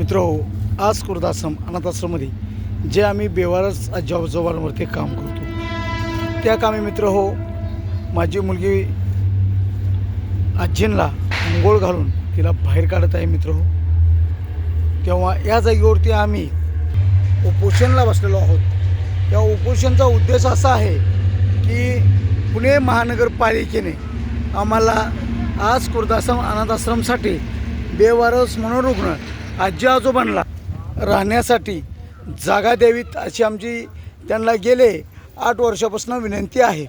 मित्र आज कुर्दाश्रम अनाथाश्रममध्ये जे आम्ही बेवारस जॉबजोबांवरती काम करतो. त्या कामी मित्र हो माझी मुलगी आजींला अंघोळ घालून तिला बाहेर काढत आहे मित्र हो. तेव्हा या जागेवरती आम्ही उपोषणला बसलेलो आहोत. या उपोषणचा उद्देश असा आहे की पुणे महानगरपालिकेने आम्हाला आज कुर्दाश्रम अनाथाश्रमसाठी बेवारस मनोरुग्ण आजी आजोबांना राहण्यासाठी जागा द्यावीत अशी आमची त्यांना गेले आठ वर्षापासून विनंती आहे.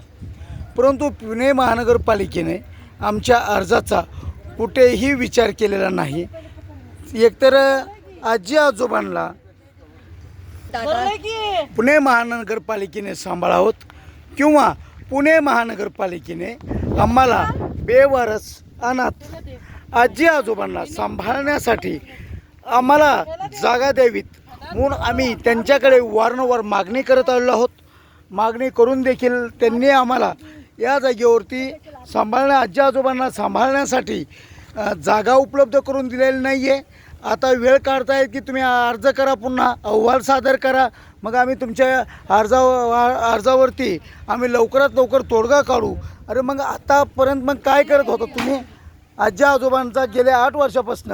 परंतु पुणे महानगरपालिकेने आमच्या अर्जाचा कुठेही विचार केलेला नाही. एकतर आजी आजोबांना पुणे महानगरपालिकेने सांभाळावत किंवा पुणे महानगरपालिकेने आम्हाला बेवारस अनाथ आजी आजोबांना सांभाळण्यासाठी आम्हाला जागा द्यावीत. म्हणून आम्ही त्यांच्याकडे वारंवार मागणी करत आलेलो आहोत. मागणी करून देखील त्यांनी आम्हाला या जागेवरती सांभाळण्या आजी आजोबांना सांभाळण्यासाठी जागा उपलब्ध करून दिलेली नाही आहे आता वेळ काढतायत की तुम्ही अर्ज करा पुन्हा अहवाल सादर करा. मग आम्ही तुमच्या अर्जा अर्जावरती आम्ही लवकरात लवकर तोडगा काढू. अरे मग आतापर्यंत मग काय करत होता तुम्ही? आजी आजोबांचा गेल्या आठ वर्षापासून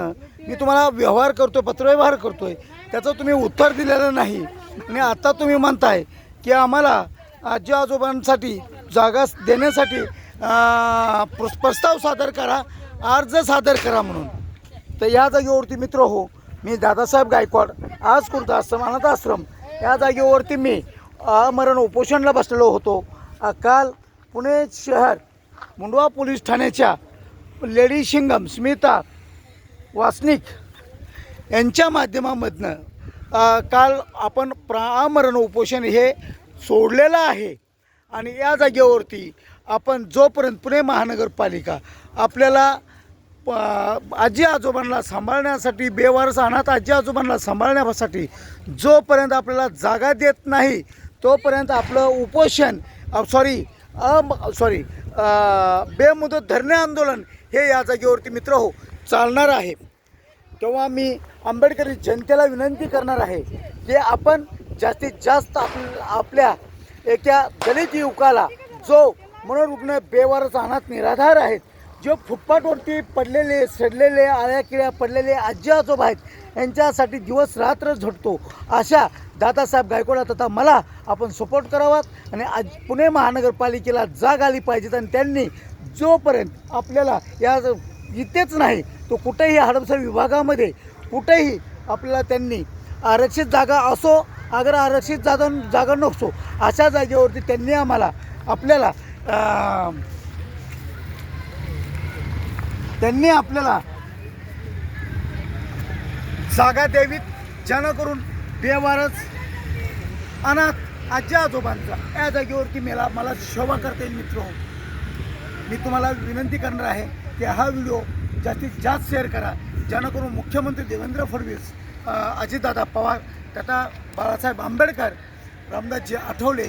मी तुम्हाला व्यवहार करतोय पत्रव्यवहार करतोय. त्याचं तुम्ही उत्तर दिलेलं नाही. आणि आता तुम्ही म्हणताय की आम्हाला आजी आजोबांसाठी जागा देण्यासाठी प्रस्ताव सादर करा अर्ज सादर करा म्हणून. तर या जागेवरती मित्र हो मी दादासाहेब गायकवाड आज कुर्ता आश्रम अनाथ आश्रम या जागेवरती मी आमरण उपोषणला बसलेलो होतो. काल पुणे शहर मुंडवा पोलीस ठाण्याच्या लेडी शिंगम स्मिता वासनिक यांच्या माध्यमामधनं काल आपण प्रामरण उपोषण हे सोडलेलं आहे. आणि या जागेवरती आपण जोपर्यंत पुणे महानगरपालिका आपल्याला आजी आजोबांना सांभाळण्यासाठी बेवारस अनाथ आजी आजोबांना सांभाळण्यासाठी जोपर्यंत आपल्याला जागा देत नाही तोपर्यंत आपलं उपोषण सॉरी अम सॉरी बेमुदत धरणे आंदोलन हे या जागेवरती मित्र हो चालणार आहे. तेव्हा मी आंबेडकरी जनतेला विनंती करणार आहे की आपण जास्तीत जास्त आप आपल्या एका दलित युवकाला जो मनोरुग्ण बेवारस अनाथ निराधार आहेत जो फुटपाटवरती पडलेले सडलेले आळ्या किळ्या पडलेले आजी आजोबा आहेत यांच्यासाठी दिवस रात्र झटतो. अशा दादासाहेब गायकवाड तथा मला आपण सपोर्ट करावा आणि आज पुणे महानगरपालिकेला जाग आली पाहिजेत आणि त्यांनी जोपर्यंत आपल्याला या इथेच नाही तो कुठेही हडपसर विभागामध्ये कुठेही आपल्याला त्यांनी आरक्षित जागा असो अगर आरक्षित जागा जागा नसो अशा जागेवरती त्यांनी आम्हाला आपल्याला त्यांनी आपल्याला जागा द्यावीत जेणेकरून देवारच अनाथ आजी आजोबांचा या जागेवरती मला मला शोभा करता येईल मित्र. मी तुम्हाला विनंती करणार आहे की हा व्हिडिओ जास्तीत जास्त शेअर करा. जेणेकरून मुख्यमंत्री देवेंद्र फडणवीस अजितदादा पवार तथा बाळासाहेब आंबेडकर रामदासजी आठवले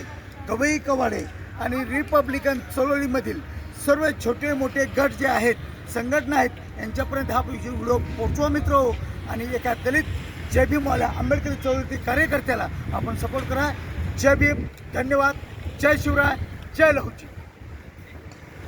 गवई कवाडे आणि रिपब्लिकन चळवळीमधील सर्व छोटे मोठे गट जे आहेत संघटना आहेत यांच्यापर्यंत हा व्हिडिओ पोचवा मित्र. हो आणि एका दलित जय भीमवाल्या आंबेडकरी चळवळीतील कार्यकर्त्याला आपण सपोर्ट करा. जय भीम धन्यवाद. जय शिवराय जय लहुजी